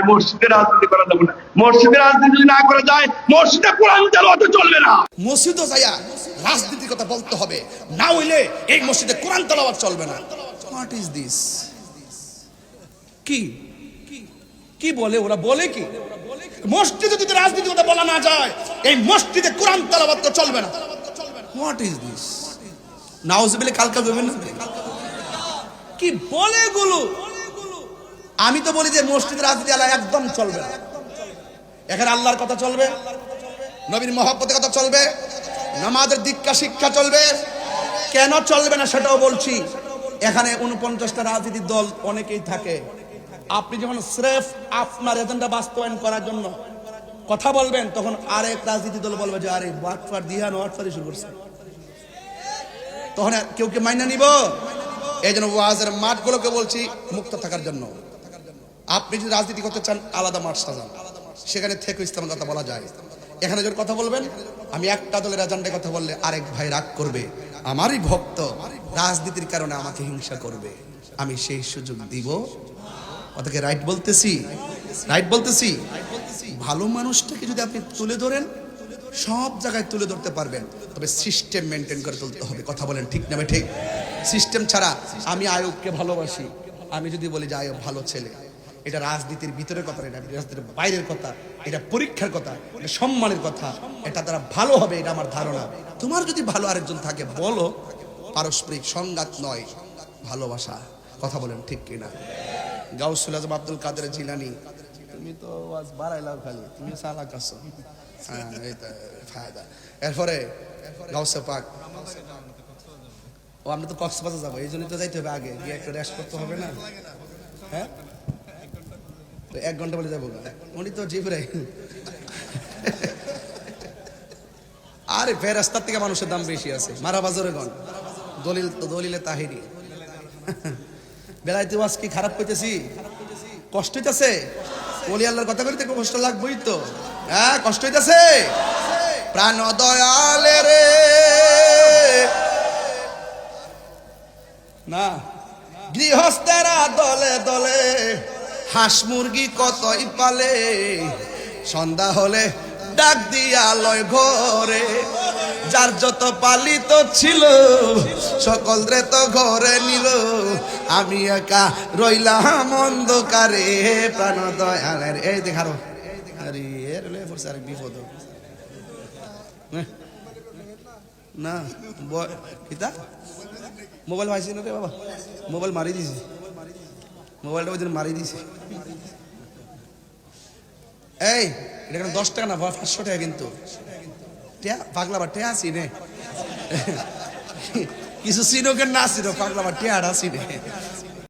তাই মসজিদে রাজনীতি করা যাবে না মসজিদে রাজনীতি যদি না করা যায়, মসজিদে কোরআন তেলাওয়াত চলবে না। মসজিদও যাইয়া রাজনীতির কথা বলতে হবে। না হইলে এই মসজিদে কোরআন তেলাওয়াত চলবে না। হোয়াট ইজ দিস কি? কি বলে? ওরা বলে কি? মসজিদে যদি রাজনীতির কথা বলা না যায়, এই মসজিদে কোরআন তেলাওয়াত তো চলবে না। হোয়াট ইজ দিস নাউজুবিল্লাহ কালকা দেবেন না? কি বলে এগুলো? আমি তো বলি যে মসজিদ রাজনীতি আলা একদম চলবে না। এখানে আল্লাহর কথা চলবে, নবীর মহব্বতের কথা চলবে, নামাজের দীক্ষা, শিক্ষা চলবে। কেন চলবে না সেটাও বলছি, এখানে উনপঞ্চাশটা রাজনীতির দল অনেকেই থাকে। আপনি যখন স্রেফ আপনার এজেন্ডা বাস্তবায়ন করার জন্য কথা বলবেন, তখন আরেক রাজনীতি দল বলবে যে, আরে, ওয়াটফার দিহান ওয়াটফারি শুরু করছে। তখন কেউ কে মাইনা নিব? এই জন্য ওয়াজের মাঠগুলোকে বলছি মুক্ত থাকার জন্য। আপনি যদি রাজনীতি করতে চান, আলাদা মাঠ সাজান। সেখানে থেকে ইসলামের কথা বলা যায়। এখানে যখন কথা বলবেন? আমি একটা দলের এজেন্ডায় কথা বললে আরেক ভাই রাগ করবে। আমারই ভক্ত রাজনীতির কারণে আমাকে হিংসা করবে। আমি সেই সুযোগ দিব। ওটাকে রাইট বলতেছি। রাইট বলতেছি। ভালো মানুষটাকে যদি আপনি তুলে ধরেন, সব জায়গায় তুলে ধরতে পারবেন। তবে সিস্টেম মেনটেন করে তুলতে হবে। কথা বলেন ঠিক না ঠিক? সিস্টেম ছাড়া আমি আয়োগকে ভালোবাসি। আমি যদি বলি যে আয়োগ ভালো ছেলে এটা রাজনীতির ভিতরের কথা এটা রাজনীতির বাইরের কথা এটা পরীক্ষার কথা এটা সম্মানের কথা এটা তারা ভালো হবে এটা আমার ধারণা। তোমার যদি ভালো আরেকজন থাকে বলো পারস্পরিক সংঘাত নয় ভালোবাসা। কথা বলেন ঠিক কিনা। গাউসুল আজম আব্দুল কাদের জিলানি। তুমি তো আজ বাড়াইলাও খালি তুমি সালা কাছো। হ্যাঁ এরপরে গাউসে পাক। ও আমরা তো কক্সবাজার যাব এই জন্যই তো যাইতে হবে আগে গিয়ে একটু রেস্ট করতে হবে না। হ্যাঁ? এক ঘণ্টা বলে যাব। উনি তো জিবরে আরে ফেরাস্তার থেকে মানুষের দাম বেশি আছে। মারা বাজারে গন দলিল দলিলে তাহিরি। বেলাইতে ওয়াজ কি খারাপ করতেছি? কষ্ট হইতেছে? বলি আল্লাহর কথা করিতে কষ্ট লাগবেই তো। হ্যাঁ কষ্ট হইতেছে? প্রাণ দয়ালে রে। না। গৃহস্থেরা দলে দলে হাঁস মুরগি কতই পালে? সন্ধ্যা হলে ডাক দিয়া লয় ঘরে, যার যত পালিত ছিল, সকল রে তো ঘরে নিল। আমি একা রইলাম অন্ধকারে প্রাণ দয়ালের এই দেখারো বিপদ। হ্যাঁ। না কিতা? মোবাইল পাইছি না রে বাবা। মোবাইল মারি দিছি। মোবাইলটা ওই দিন মারি দিছি এই, এটা কেন দশ টাকা না? পাঁচশো টাকা কিন্তু। পাগলা বা টেয়া আসি নে কিছু চিনোকে না চিনো পাগলা বা টেয়াটা চিনে